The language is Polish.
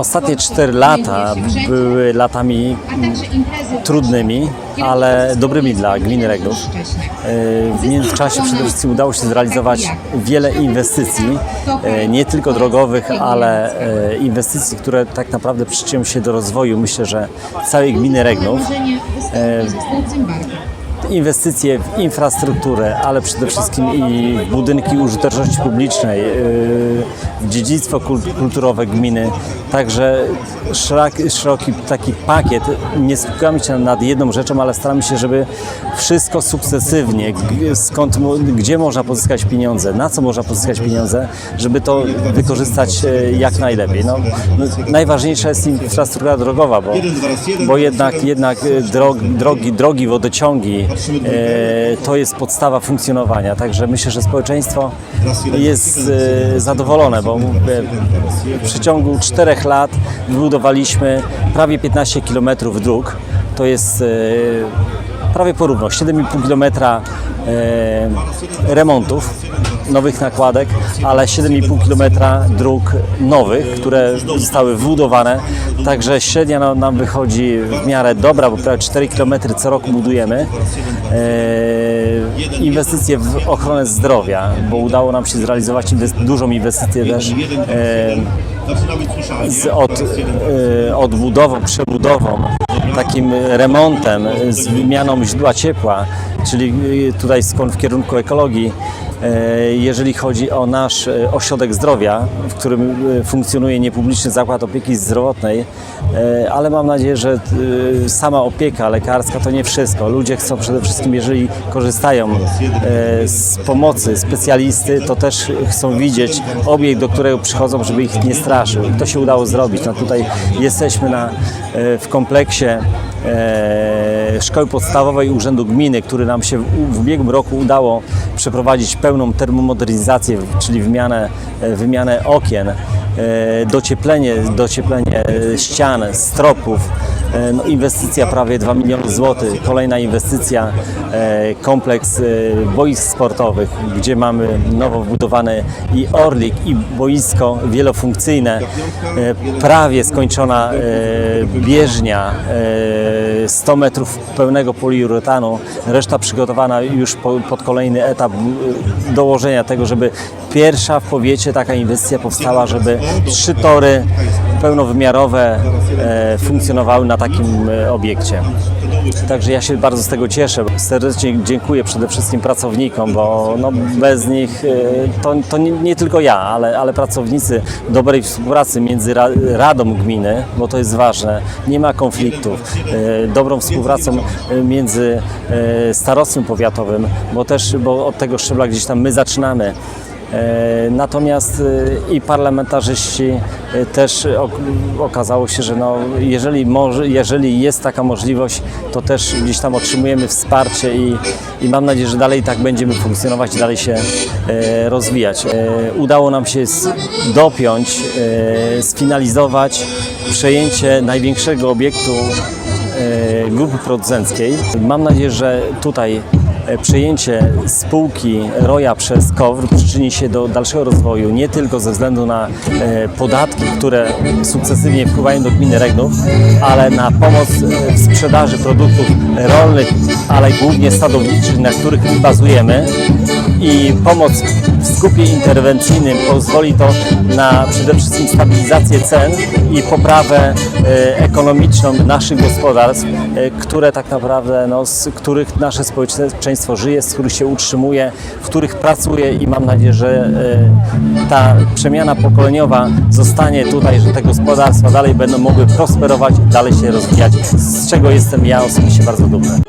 Ostatnie 4 lata były latami trudnymi, ale dobrymi dla gminy Regnów. E, W międzyczasie przede wszystkim udało się zrealizować wiele inwestycji, e, nie tylko drogowych, ale e, inwestycji, które tak naprawdę przyczynią się do rozwoju, myślę, że całej gminy Regnów. Inwestycje w infrastrukturę, ale przede wszystkim i w budynki użyteczności publicznej, yy, w dziedzictwo kul- kulturowe gminy. Także szeroki, szeroki taki pakiet. Nie skupiamy się nad jedną rzeczą, ale staramy się, żeby wszystko sukcesywnie, skąd, gdzie można pozyskać pieniądze, na co można pozyskać pieniądze, żeby to wykorzystać e, jak najlepiej. No, no, najważniejsza jest infrastruktura drogowa, bo, bo jednak, jednak e, drogi, drogi, drogi, wodociągi to jest podstawa funkcjonowania. Także myślę, że społeczeństwo jest e, zadowolone, bo w przeciągu czterech lat wybudowaliśmy prawie 15 km dróg. To jest e, prawie porówno 7,5 km e, remontów, nowych nakładek, ale 7,5 km dróg nowych, które zostały wbudowane. Także średnia nam- nam wychodzi w miarę dobra, bo prawie 4 km co roku budujemy. E, inwestycje w ochronę zdrowia, bo udało nam się zrealizować dużą inwestycję też e, z od, e, odbudową, przebudową, takim remontem, z wymianą źródła ciepła, czyli tutaj skąd w kierunku ekologii, jeżeli chodzi o nasz e, ośrodek zdrowia, w którym e, funkcjonuje niepubliczny zakład opieki zdrowotnej, e, ale mam nadzieję, że e, sama opieka lekarska to nie wszystko. Ludzie chcą przede wszystkim, jeżeli korzystają e, z pomocy specjalisty, to też chcą widzieć obiekt, do którego przychodzą, żeby ich nie straszył. I to się udało zrobić. No tutaj jesteśmy na, e, w kompleksie e, Szkoły Podstawowej Urzędu Gminy, który nam się w ubiegłym roku udało przeprowadzić pełną termomodernizację, czyli wymianę, e, wymianę okien, docieplenie, docieplenie e, ścian, stropów, no, inwestycja prawie 2 miliony złotych, kolejna inwestycja, e, kompleks e, boisk sportowych, gdzie mamy nowo wbudowany i orlik, i boisko wielofunkcyjne, e, prawie skończona e, bieżnia, e, 100 metrów pełnego poliuretanu, reszta przygotowana już po, pod kolejny etap e, dołożenia tego, żeby pierwsza w powiecie taka inwestycja powstała, żeby trzy tory pełnowymiarowe e, funkcjonowały na takim e, obiekcie. Także ja się bardzo z tego cieszę. Serdecznie dziękuję przede wszystkim pracownikom, bo no, bez nich e, to, to nie, nie tylko ja, ale, ale pracownicy dobrej współpracy między ra, Radą Gminy, bo to jest ważne, nie ma konfliktów, dobrą współpracą między starostwem powiatowym, bo też bo od tego szczebla gdzieś tam my zaczynamy. E, Natomiast e, i parlamentarzyści e, też ok- okazało się, że no, jeżeli, jeżeli jest taka możliwość, to też gdzieś tam otrzymujemy wsparcie i, i mam nadzieję, że dalej tak będziemy funkcjonować, dalej się rozwijać. Udało nam się dopiąć, sfinalizować przejęcie największego obiektu grupy producenckiej. Mam nadzieję, że tutaj przejęcie spółki Roja przez KOWR przyczyni się do dalszego rozwoju nie tylko ze względu na e, podatki, które sukcesywnie wpływają do gminy Regnów, ale na pomoc e, w sprzedaży produktów rolnych, ale głównie sadowniczych, na których my bazujemy i pomoc w skupie interwencyjnym pozwoli to na przede wszystkim stabilizację cen i poprawę e, ekonomiczną naszych gospodarstw, e, które tak naprawdę, no, z których nasze społeczeństwo żyje, z których się utrzymuje, w których pracuje i mam nadzieję, że e, ta przemiana pokoleniowa zostanie tutaj, że te gospodarstwa dalej będą mogły prosperować, dalej się rozwijać, z czego jestem ja osobiście bardzo dumny.